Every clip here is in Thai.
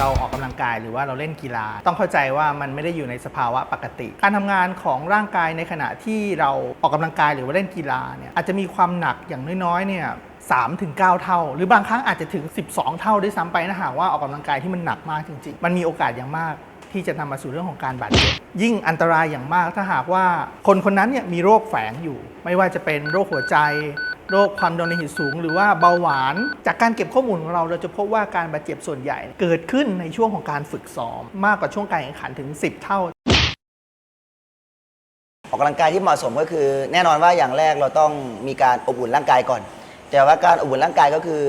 เราออกกำลังกายหรือว่าเราเล่นกีฬา ต้องเข้าใจว่ามันไม่ได้อยู่ในสภาวะปกติ การทำงานของร่างกายในขณะที่เราออกกำลังกายหรือว่าเล่นกีฬาเนี่ยอาจจะมีความหนักอย่างน้อยๆเนี่ย3ถึง9เท่า หรือบางครั้งอาจจะถึง 12 เท่าด้วยซ้ำไปนะหากว่าออกกำลังกายที่มันหนักมากจริงๆ มันมีโอกาสอย่างมากที่จะนำมาสู่เรื่องของการบาดเจ็บยิ่งอันตรายอย่างมากถ้าหากว่าคนคนนั้นเนี่ยมีโรคแฝงอยู่ ไม่ว่าจะเป็นโรคหัวใจ โรคความดันโลหิตสูง หรือว่าเบาหวาน จากการเก็บข้อมูลของเราเราจะพบว่าการบาดเจ็บส่วนใหญ่ เกิดขึ้นในช่วงของการฝึกซ้อม มากกว่าช่วงการแข่งขันถึง 10 เท่า ออกกำลังกายที่เหมาะสมก็คือ แน่นอนว่าอย่างแรกเราต้องมีการอบอุ่นร่างกายก่อน แต่ว่าการอบอุ่นร่างกายก็คือ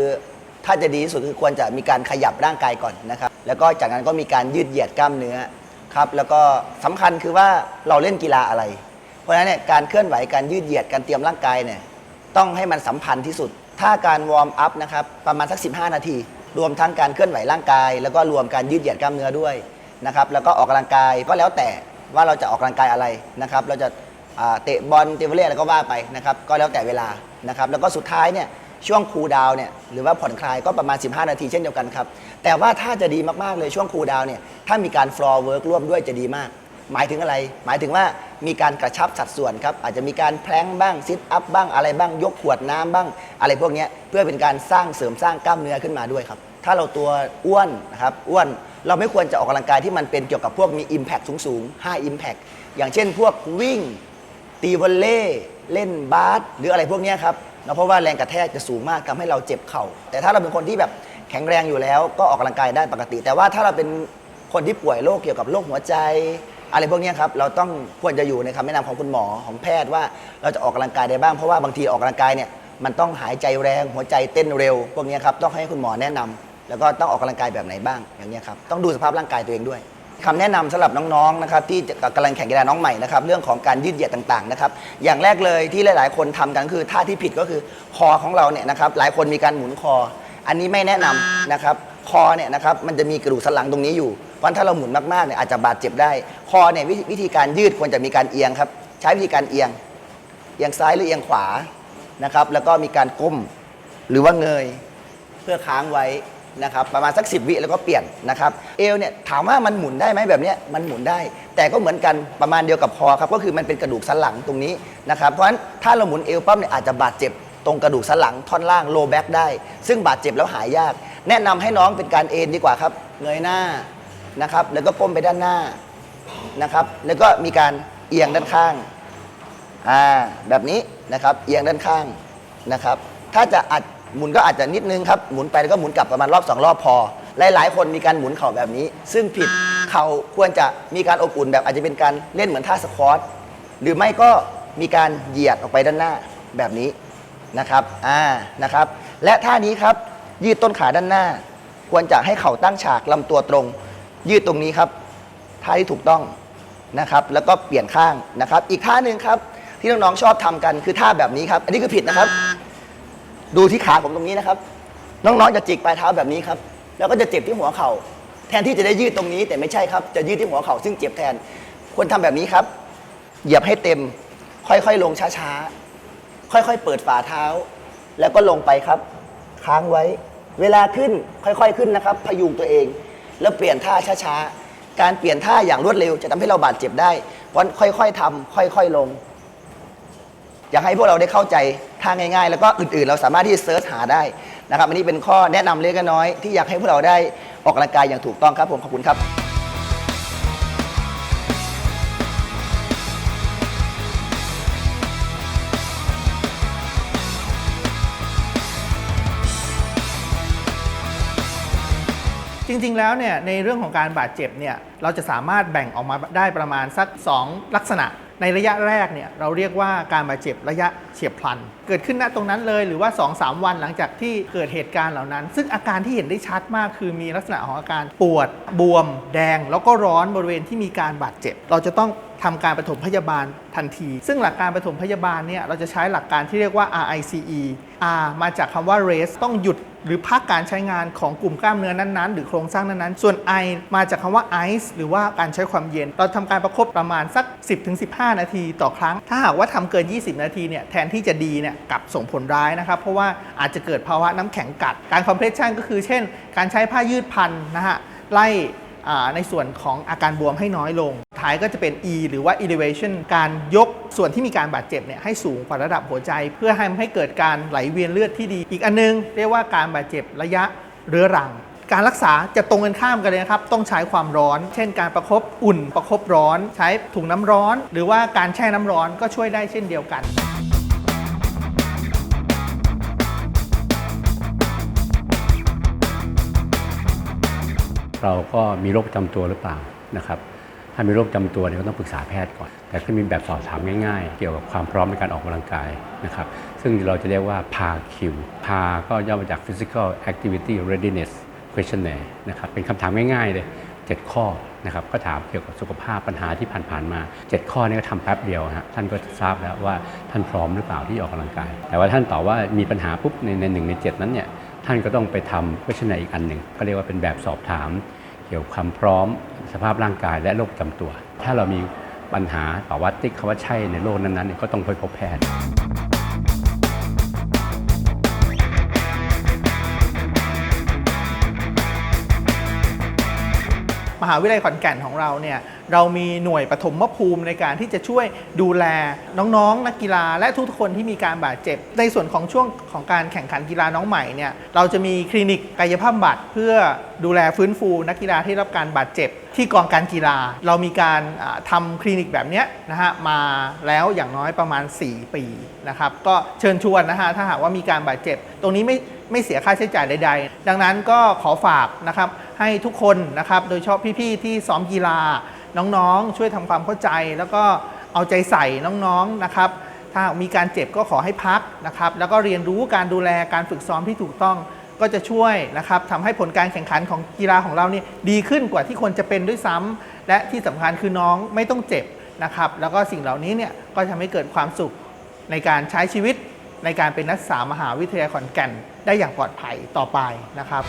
ถ้าจะดีที่สุดคือควรจะมีการขยับร่างกายก่อนนะครับ แล้วก็จากนั้นก็มีการยืดเหยียดกล้ามเนื้อครับแล้วก็สำคัญคือว่าเราเล่นกีฬาอะไร เพราะฉะนั้นเนี่ยการเคลื่อนไหวการยืดเหยียดการเตรียมร่างกายเนี่ย ต้องให้มันสัมพันธ์ที่สุด ถ้าการวอร์มอัพนะครับประมาณสัก 15 นาที รวมทั้งการเคลื่อนไหวร่างกาย แล้วก็รวมการยืดเหยียดกล้ามเนื้อด้วยนะครับแล้วก็ออกกำลังกายก็แล้วแต่ว่าเราจะออกกำลังกายอะไรนะครับเราจะเตะบอลเตะวอลเลย์อะไรก็ว่าไปนะครับก็แล้วแต่เวลานะครับแล้วก็สุดท้ายเนี่ยช่วงคูลดาวน์เนี่ยหรือว่าผ่อนคลายก็ประมาณ 15 นาทีเช่นเดียวกันครับแต่ว่าถ้าจะดีมากๆเลยช่วงคูลดาวน์เนี่ยถ้ามีการฟลอร์เวิร์กร่วมด้วยจะดีมาก หมายถึงอะไร หมายถึงว่ามีการกระชับสัดส่วนครับ อาจจะมีการแพลงบ้างซิทอัพบ้างอะไรบ้างยกขวดน้ำบ้าง อะไรพวกนี้เพื่อเป็นการสร้างเสริมสร้างกล้ามเนื้อขึ้นมาด้วยครับ ถ้าเราตัวอ้วนนะครับอ้วนเราไม่ควรจะออกกำลังกายที่มันเป็นเกี่ยวกับพวกมี Impact สูงๆ High Impact อย่างเช่นพวกวิ่ง ตีวอลเล่เล่นบาสหรืออะไรพวกนี้ครับเนอะเพราะว่าแรงกระแทกจะสูงมากทำให้เราเจ็บเข่า แต่ถ้าเราเป็นคนที่แบบแข็งแรงอยู่แล้วก็ออกกำลังกายได้ปกติ แต่ว่าถ้าเราเป็นคนที่ป่วยโรคเกี่ยวกับโรคหัวใจ อะไรพวกเนี้ยครับเราต้องควรจะอยู่ในคำแนะนำของคุณหมอของแพทย์ว่าเราจะออกกำลังกายได้บ้างเพราะว่าบางทีออกกำลังกายเนี่ยมันต้องหายใจแรงหัวใจเต้นเร็ว พวกเนี้ยครับต้องให้คุณหมอแนะนำแล้วก็ต้องออกกำลังกายแบบไหนบ้างอย่างเงี้ยครับต้องดูสภาพร่างกายตัวเองด้วย คำแนะนำสำหรับน้องๆ นะครับที่จะกำลังแข่งกีฬาน้องใหม่นะครับเรื่องของการยืดเหยียดต่างๆนะครับอย่างแรกเลยที่หลายๆ คนทำกันคือท่าที่ผิดก็คือคอของเราเนี่ยนะครับหลายคนมีการหมุนคอ อันนี้ไม่แนะนำนะครับ คอเนี่ยนะครับมันจะมีกระดูกสันหลังตรงนี้อยู่เพราะถ้าเราหมุนมากๆเนี่ยอาจจะบาดเจ็บได้ คอเนี่ยวิธีวิธีการยืดควรจะมีการเอียงครับ ใช้วิธีการเอียง เอียงซ้ายหรือเอียงขวานะครับ แล้วก็มีการก้มหรือว่าเงยเพื่อค้างไว้นะครับประมาณสัก 10 วิแล้วก็เปลี่ยนนะครับเอวเนี่ยถามว่ามันหมุนได้ไหมแบบนี้มันหมุนได้ แต่ก็เหมือนกันประมาณเดียวกับคอครับก็คือมันเป็นกระดูกสันหลังตรงนี้นะครับเพราะฉะนั้นถ้าเราหมุนเอวปั๊บเนี่ยอาจจะบาดเจ็บ ตรงกระดูกสันหลังท่อนล่างโลแบ็กได้ ซึ่งบาดเจ็บแล้วหายยาก แนะนำให้น้องเป็นการเอนดีกว่าครับ เงยหน้านะครับ แล้วก็ก้มไปด้านหน้านะครับ แล้วก็มีการเอียงด้านข้างอ่าแบบนี้นะครับ เอียงด้านข้างนะครับ ถ้าจะอัดหมุนก็อาจจะนิดนึงครับ หมุนไปแล้วก็หมุนกลับประมาณรอบสองรอบพอ หลาย ๆ คนมีการหมุนเข่าแบบนี้ ซึ่งผิด เข่าควรจะมีการอบอุ่นแบบอาจจะเป็นการเล่นเหมือนท่าสควอต หรือไม่ก็มีการเหยียดออกไปด้านหน้าแบบนี้ นะครับอ่านะครับ และท่านี้ครับยืดต้นขาด้านหน้า ควรจะให้เข่าตั้งฉากลำตัวตรง ยืดตรงนี้ครับท่าที่ถูกต้องนะครับ แล้วก็เปลี่ยนข้างนะครับ อีกท่าหนึ่งครับที่น้องๆชอบทำกันคือท่าแบบนี้ครับ อันนี้คือผิดนะครับ ดูที่ขาผมตรงนี้นะครับ น้องๆจะจิกปลายเท้าแบบนี้ครับ แล้วก็จะเจ็บที่หัวเข่า แทนที่จะได้ยืดตรงนี้แต่ไม่ใช่ครับ จะยืดที่หัวเข่าซึ่งเจ็บแทน ควรทำแบบนี้ครับ เหยียบให้เต็ม ค่อยๆ ลงช้าๆ ค่อยๆ เปิดฝ่าเท้า แล้วก็ลงไปครับ ค้างไว้ เวลาขึ้นค่อยๆขึ้นนะครับ พยุงตัวเอง แล้วเปลี่ยนท่าช้าๆ การเปลี่ยนท่าอย่างรวดเร็วจะทำให้เราบาดเจ็บได้เพราะฉะนั้นค่อยๆทำค่อยๆลง อยากให้พวกเราได้เข้าใจท่างง่าย ๆ แล้วก็อื่นๆ เราสามารถที่จะเซิร์ชหาได้นะครับอันนี้เป็นข้อแนะนำเล็กน้อยที่อยากให้พวกเราได้ออกกำลังกายอย่างถูกต้องครับผมขอบคุณครับ จริงๆ แล้วเนี่ยในเรื่องของการบาดเจ็บเนี่ยเราจะสามารถแบ่งออกมาได้ประมาณสัก 2 ลักษณะ ในระยะแรกเนี่ยเราเรียกว่าการบาดเจ็บระยะเฉียบพลัน เกิดขึ้นณตรงนั้นเลยหรือว่า 2-3 วันหลังจากที่เกิดเหตุการณ์เหล่านั้น ซึ่งอาการที่เห็นได้ชัดมาก คือมีลักษณะของอาการปวด บวม แดง แล้วก็ร้อนบริเวณที่มีการบาดเจ็บ เราจะต้องทำการปฐมพยาบาลทันที ซึ่งหลักการปฐมพยาบาลเนี่ยเราจะใช้หลักการที่เรียกว่า RICE R มาจากคำว่า rest ต้องหยุดหรือพักการใช้งานของกลุ่มกล้ามเนื้อนั้นๆ หรือโครงสร้างนั้นๆ ส่วน I มาจากคำว่า ice หรือว่าการใช้ความเย็น เราทำการประคบประมาณสัก 10-15 นาทีต่อครั้ง ถ้าหากว่าทำเกิน 20 นาทีเนี่ยแทนที่จะดีเนี่ยกลับส่งผลร้ายนะครับ เพราะว่าอาจจะเกิดภาวะน้ำแข็งกัด การคอมเพรสชันก็คือเช่น การใช้ผ้ายืดพันนะฮะไล่ ในส่วนของอาการบวมให้น้อยลง ท้ายก็จะเป็น E หรือว่า elevation การยกส่วนที่มีการบาดเจ็บเนี่ยให้สูงกว่าระดับหัวใจ เพื่อให้ให้เกิดการไหลเวียนเลือดที่ดี อีกอันนึง เรียกว่าการบาดเจ็บระยะเรื้อรัง การรักษาจะตรงกันข้ามกันเลยนะครับ ต้องใช้ความร้อน เช่น การประคบอุ่น ประคบร้อน ใช้ถุงน้ำร้อน หรือว่าการแช่น้ำร้อนก็ช่วยได้เช่นเดียวกัน เราก็มีโรคประจำตัวหรือเปล่านะครับถ้ามีโรคประจำตัวเนี่ยก็ต้องปรึกษาแพทย์ก่อน แต่ก็มีแบบสอบถามง่ายๆ เกี่ยวกับความพร้อมในการออกกำลังกายนะครับซึ่งเราจะเรียกว่า PAQ PA ก็ย่อมาจาก Physical Activity Readiness Questionnaire นะครับเป็นคำถามง่ายๆเลย7ข้อนะครับก็ถามเกี่ยวกับสุขภาพปัญหาที่ผ่านๆมา 7 ข้อนี้ก็ทำแป๊บเดียวฮะท่านก็จะทราบแล้วว่าท่านพร้อมหรือเปล่าที่ออกกำลังกาย แต่ว่าท่านตอบว่ามีปัญหาปุ๊บในในหนึ่งในเจ็ดนั้นเนี่ย ท่านก็ต้องไปทำวิชนาอีกอันหนึ่งก็เรียกว่าเป็นแบบสอบถาม เกี่ยวกับความพร้อม สภาพร่างกายและโรคประจำตัว ถ้าเรามีปัญหาตอบว่าติ๊กคำว่าใช่ในโรคนั้นๆก็ต้องไปพบแพทย์ มหาวิทยาลัยขอนแก่นของเราเนี่ยเรามีหน่วยปฐมภูมิในการที่จะช่วยดูแลน้องๆ นักกีฬา และทุกคนที่มีการบาดเจ็บ ในส่วนของช่วงของการแข่งขันกีฬาน้องใหม่เนี่ยเราจะมีคลินิกกายภาพบำบัดเพื่อดูแลฟื้นฟูนักกีฬาที่รับการบาดเจ็บ ที่กองการกีฬา เรามีการอ่าทำคลินิกแบบนี้นะฮะมาแล้วอย่างน้อยประมาณ 4 ปีนะครับก็เชิญชวนนะฮะถ้าหากว่ามีการบาดเจ็บ ตรงนี้ไม่ไม่เสียค่าใช้จ่ายใด ๆ ดังนั้นก็ขอฝากนะครับ ให้ทุกคนนะครับ โดยเฉพาะพี่ๆที่ซ้อมกีฬาน้องๆ ช่วยทำความเข้าใจ แล้วก็เอาใจใส่น้องๆนะครับ ถ้ามีการเจ็บก็ขอให้พักนะครับ แล้วก็เรียนรู้การดูแลการฝึกซ้อมที่ถูกต้องก็จะช่วยนะครับทำให้ผลการแข่งขันของกีฬาของเราเนี่ยดีขึ้นกว่าที่ควรจะเป็นด้วยซ้ำและที่สำคัญคือน้องไม่ต้องเจ็บนะครับ แล้วก็สิ่งเหล่านี้เนี่ยก็ทำให้เกิดความสุขในการใช้ชีวิตในการเป็นนักศึกษามหาวิทยาลัยขอนแก่นได้อย่างปลอดภัยต่อไปนะครับ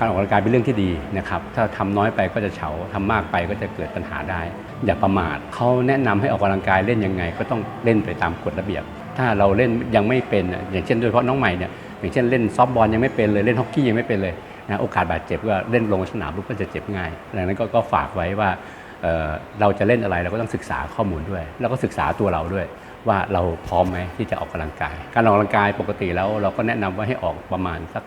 การออกกำลังกายเป็นเรื่องที่ดีนะครับถ้าทำน้อยไปก็จะเฉาทำมากไปก็จะเกิดปัญหาได้ อย่าประมาทเขาแนะนำให้ออกกำลังกายเล่นยังไง ก็ต้องเล่นไปตามกฎระเบียบ ถ้าเราเล่นยังไม่เป็นอะอย่างเช่นโดยเฉพาะน้องใหม่เนี่ยอย่างเช่นเล่นซอฟบอลยังไม่เป็นเลยเล่นฮอกกี้ยังไม่เป็นเลยนะโอกาสบาดเจ็บก็เล่นลงสนามลุกก็จะเจ็บง่ายดังนั้นก็ก็ฝากไว้ว่าเเราจะเล่นอะไรเราก็ต้องศึกษาข้อมูลด้วย แล้วก็ศึกษาตัวเราด้วย ว่าเราพร้อมไหมที่จะออกกำลังกาย การออกกำลังกายปกติแล้วเราก็แนะนำว่าให้ออกประมาณสัก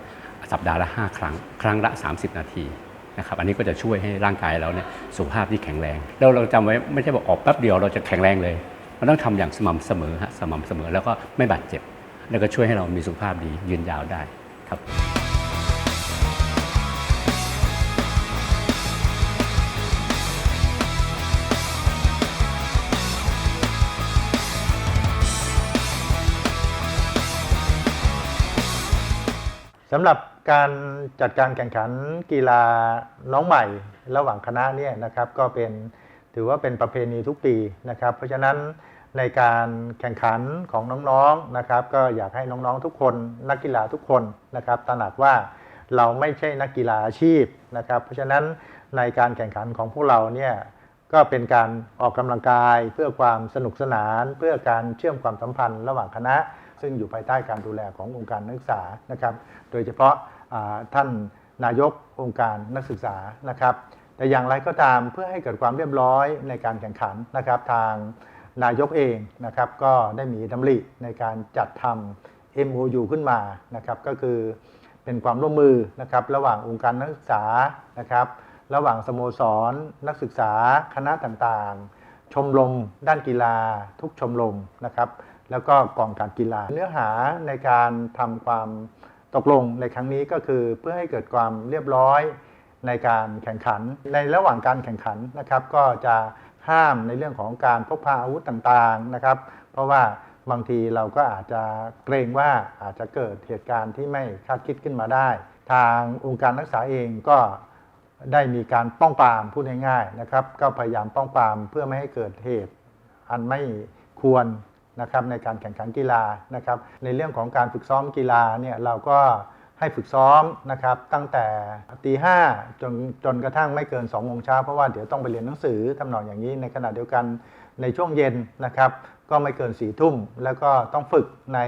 สัปดาห์ละ 5 ครั้ง ครั้งละ 30 นาทีนะครับอันนี้ก็จะช่วยให้ร่างกายเราเนี่ยสุขภาพที่แข็งแรง แล้วเราจำไว้ไม่ใช่บอกออกแป๊บเดียวเราจะแข็งแรงเลย มันต้องทำอย่างสม่ำเสมอฮะสม่ำเสมอแล้วก็ไม่บาดเจ็บ แล้วก็ช่วยให้เรามีสุขภาพดียืนยาวได้ครับสำหรับ การจัดการแข่งขันกีฬาน้องใหม่ ระหว่างคณะเนี่ยนะครับก็เป็นถือว่าเป็นประเพณีทุกปีนะครับ เพราะฉะนั้นในการแข่งขันของน้องๆนะครับ ก็อยากให้น้องๆทุกคน นักกีฬาทุกคนนะครับตระหนักว่าเราไม่ใช่นักกีฬาอาชีพนะครับ เพราะฉะนั้นในการแข่งขันของพวกเราเนี่ยก็เป็นการออกกำลังกายเพื่อความสนุกสนาน เพื่อการเชื่อมความสัมพันธ์ระหว่างคณะ ซึ่งอยู่ภายใต้การดูแลขององค์การนักศึกษานะครับ โดยเฉพาะท่านนายกองค์การนักศึกษานะครับ แต่อย่างไรก็ตามเพื่อให้เกิดความเรียบร้อยในการแข่งขันนะครับ ทางนายกเองนะครับ ก็ได้มีดำริในการจัดทำ MOU ขึ้นมานะครับ ก็คือเป็นความร่วมมือนะครับระหว่างองค์การนักศึกษานะครับ ระหว่างสโมสร นักศึกษาคณะต่างๆ ชมรมด้านกีฬาทุกชมรมนะครับ แล้วก็กองการกีฬา เนื้อหาในการทำความตกลงในครั้งนี้ก็คือเพื่อให้เกิดความเรียบร้อยในการแข่งขัน ในระหว่างการแข่งขันนะครับ ก็จะห้ามในเรื่องของการพกพาอาวุธต่างๆนะครับ เพราะว่าบางทีเราก็อาจจะเกรงว่าอาจจะเกิดเหตุการณ์ที่ไม่คาดคิดขึ้นมาได้ ทางองค์การนักศึกษาเองก็ได้มีการป้องปรามพูดง่ายๆนะครับ ก็พยายามป้องปรามเพื่อไม่ให้เกิดเหตุอันไม่ควร นะครับในการแข่งขันกีฬานะครับในเรื่องของการฝึกซ้อมกีฬาเนี่ยเราก็ให้ฝึกซ้อมนะครับตั้งแต่ตีห้าจนจนกระทั่งไม่เกิน2องโมงเช้าเพราะว่าเดี๋ยวต้องไปเรียนหนังสือทำนองอย่างนี้ในขณะเดียวกันในช่วงเย็นนะครับก็ไม่เกินสี่ทุ่มแล้วก็ต้องฝึกใน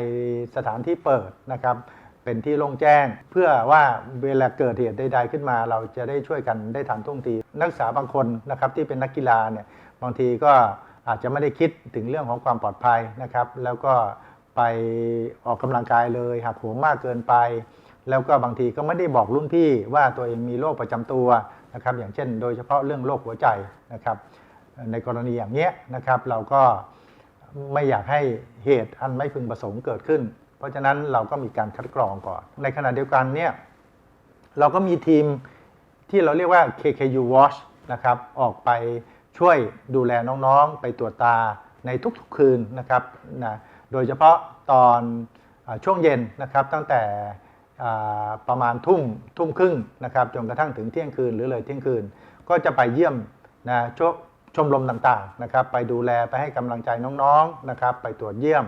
สถานที่เปิดนะครับเป็นที่โล่งแจ้ง เพื่อว่าเวลาเกิดเหตุใดๆขึ้นมา เราจะได้ช่วยกันได้ทันท่วงทีนักศึกษาบางคนนะครับที่เป็นนักกีฬาเนี่ยบางทีก็ อาจจะไม่ได้คิดถึงเรื่องของความปลอดภัยนะครับ แล้วก็ไปออกกำลังกายเลยหักโหมมากเกินไป แล้วก็บางทีก็ไม่ได้บอกรุ่นพี่ว่าตัวเองมีโรคประจำตัวนะครับ อย่างเช่น โดยเฉพาะเรื่องโรคหัวใจนะครับ ในกรณีอย่างเนี้ยนะครับ เราก็ไม่อยากให้เหตุอันไม่พึงประสงค์เกิดขึ้น เพราะฉะนั้นเราก็มีการคัดกรองก่อน ในขณะเดียวกันเนี่ยเราก็มีทีมที่เราเรียกว่า KKU Watch นะครับออกไป ช่วยดูแลน้องๆ ไปตรวจตาในทุกๆคืนนะครับนะโดยเฉพาะตอนอช่วงเย็นนะครับตั้งแต่ประมาณทุ่มทุ่มครึ่งนะครับจนกระทั่งถึงเที่ยงคืนหรือเลยเที่ยงคืน ก็จะไปเยี่ยมนะชชมรมต่างๆนะครับไปดูแลไปให้กำลังใจน้องๆนะครับไปตรวจเยี่ยม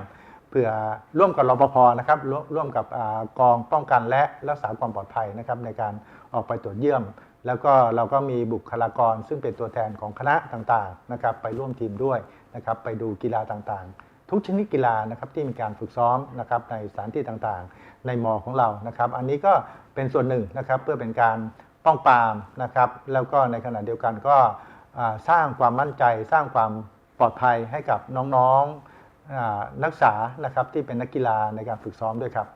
เพื่อร่วมกับรปภนะครับร่วมร่วมกับอกองป้องกันและรักษาความปลอดภัยนะครับในการออกไปตรวจเยี่ยม แล้วก็เราก็มีบุคลากรซึ่งเป็นตัวแทนของคณะต่างๆนะครับไปร่วมทีมด้วยนะครับไปดูกีฬาต่างๆ ทุกชนิดกีฬานะครับที่มีการฝึกซ้อมนะครับในสถานที่ต่างๆ ในมอของเรานะครับ อันนี้ก็เป็นส่วนหนึ่งนะครับเพื่อเป็นการป้องปรามนะครับแล้วก็ในขณะเดียวกันก็สร้างความมั่นใจ สร้างความปลอดภัยให้กับน้องๆนักศึกษานะครับที่เป็นนักกีฬาในการฝึกซ้อมด้วยครับ